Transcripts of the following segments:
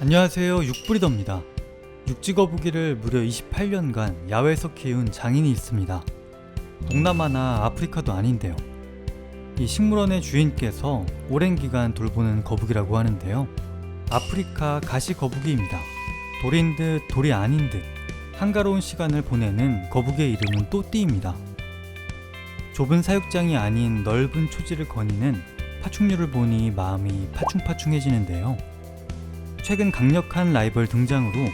안녕하세요. 육브리더입니다. 육지거북이를 무려 28년간 야외에서 키운 장인이 있습니다. 동남아나 아프리카도 아닌데요. 이 식물원의 주인께서 오랜 기간 돌보는 거북이라고 하는데요. 아프리카 가시거북이입니다. 돌인 듯 돌이 아닌 듯 한가로운 시간을 보내는 거북이의 이름은 또띠입니다. 좁은 사육장이 아닌 넓은 초지를 거니는 파충류를 보니 마음이 파충파충해지는데요 최근 강력한 라이벌 등장으로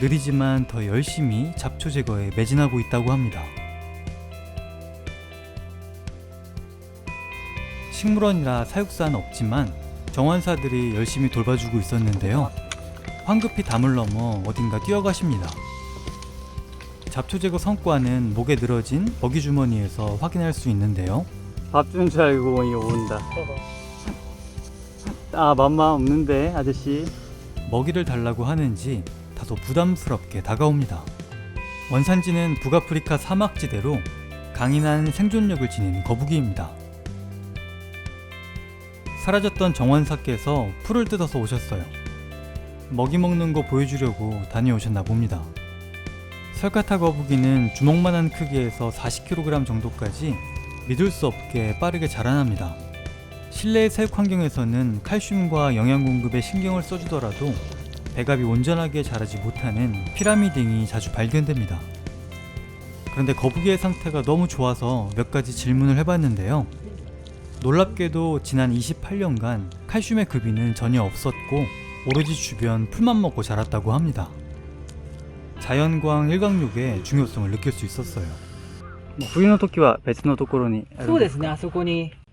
느리지만 더 열심히 잡초 제거에 매진하고 있다고 합니다. 식물원이라 사육사는 없지만 정원사들이 열심히 돌봐주고 있었는데요. 황급히 담을 넘어 어딘가 뛰어가십니다. 잡초 제거 성과는 목에 늘어진 먹이 주머니에서 확인할 수 있는데요. 밥 주는 줄 알고 온다. 아 맘마 없는데 아저씨. 먹이를 달라고 하는지 다소 부담스럽게 다가옵니다. 원산지는 북아프리카 사막지대로 강인한 생존력을 지닌 거북이입니다. 사라졌던 정원사께서 풀을 뜯어서 오셨어요. 먹이 먹는 거 보여주려고 다녀오셨나 봅니다. 설카타 거북이는 주먹만한 크기에서 40kg 정도까지 믿을 수 없게 빠르게 자라납니다. 실내 사육 환경에서는 칼슘과 영양 공급에 신경을 써주더라도 배갑이 온전하게 자라지 못하는 피라미딩이 자주 발견됩니다. 그런데 거북이의 상태가 너무 좋아서 몇 가지 질문을 해봤는데요. 놀랍게도 지난 28년간 칼슘의 급이는 전혀 없었고 오로지 주변 풀만 먹고 자랐다고 합니다. 자연광 일광욕의 중요성을 느낄 수 있었어요. 뭐,冬の時は別のところにそうですね、あそこに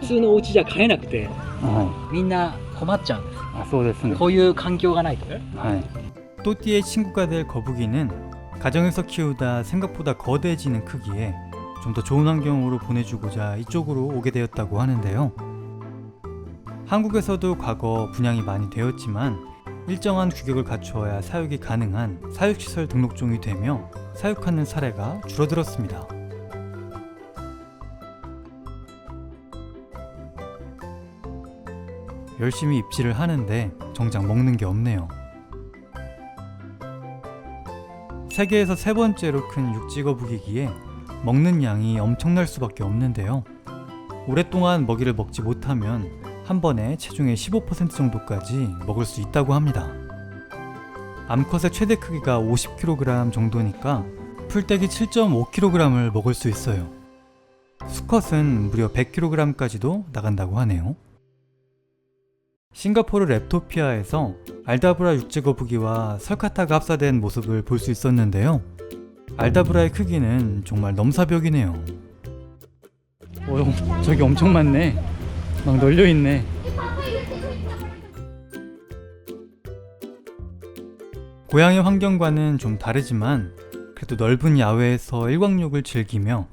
普通のお家じゃ飼えなくて、 아, 하이. みんな困っちゃうんです。 아, そうですね.こういう環境がないと。 또띠의 친구가 될 거북이는 가정에서 키우다 생각보다 거대해지는 크기에 좀 더 좋은 환경으로 보내주고자 이쪽으로 오게 되었다고 하는데요. 한국에서도 과거 분양이 많이 되었지만 일정한 규격을 갖추어야 사육이 가능한 사육시설 등록종이 되며 사육하는 사례가 줄어들었습니다. 열심히 입질을 하는데 정작 먹는 게 없네요. 세계에서 세 번째로 큰 육지거북이기에 먹는 양이 엄청날 수밖에 없는데요. 오랫동안 먹이를 먹지 못하면 한 번에 체중의 15% 정도까지 먹을 수 있다고 합니다. 암컷의 최대 크기가 50kg 정도니까 풀떼기 7.5kg을 먹을 수 있어요. 수컷은 무려 100kg까지도 나간다고 하네요. 싱가포르 랩토피아에서 알다브라 육지거북이와 설카타가 합사된 모습을 볼 수 있었는데요. 알다브라의 크기는 정말 넘사벽이네요. 어, 저기 엄청 많네. 막 널려 있네. 고향의 환경과는 좀 다르지만 그래도 넓은 야외에서 일광욕을 즐기며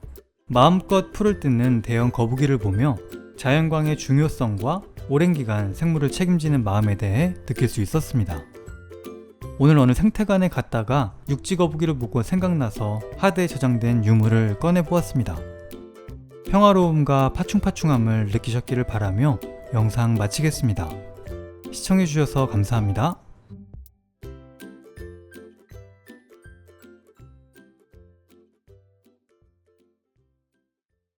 마음껏 풀을 뜯는 대형 거북이를 보며 자연광의 중요성과 오랜 기간 생물을 책임지는 마음에 대해 느낄 수 있었습니다. 오늘 어느 생태관에 갔다가 육지거북이를 보고 생각나서 하드에 저장된 유물을 꺼내보았습니다. 평화로움과 파충파충함을 느끼셨기를 바라며 영상 마치겠습니다. 시청해주셔서 감사합니다.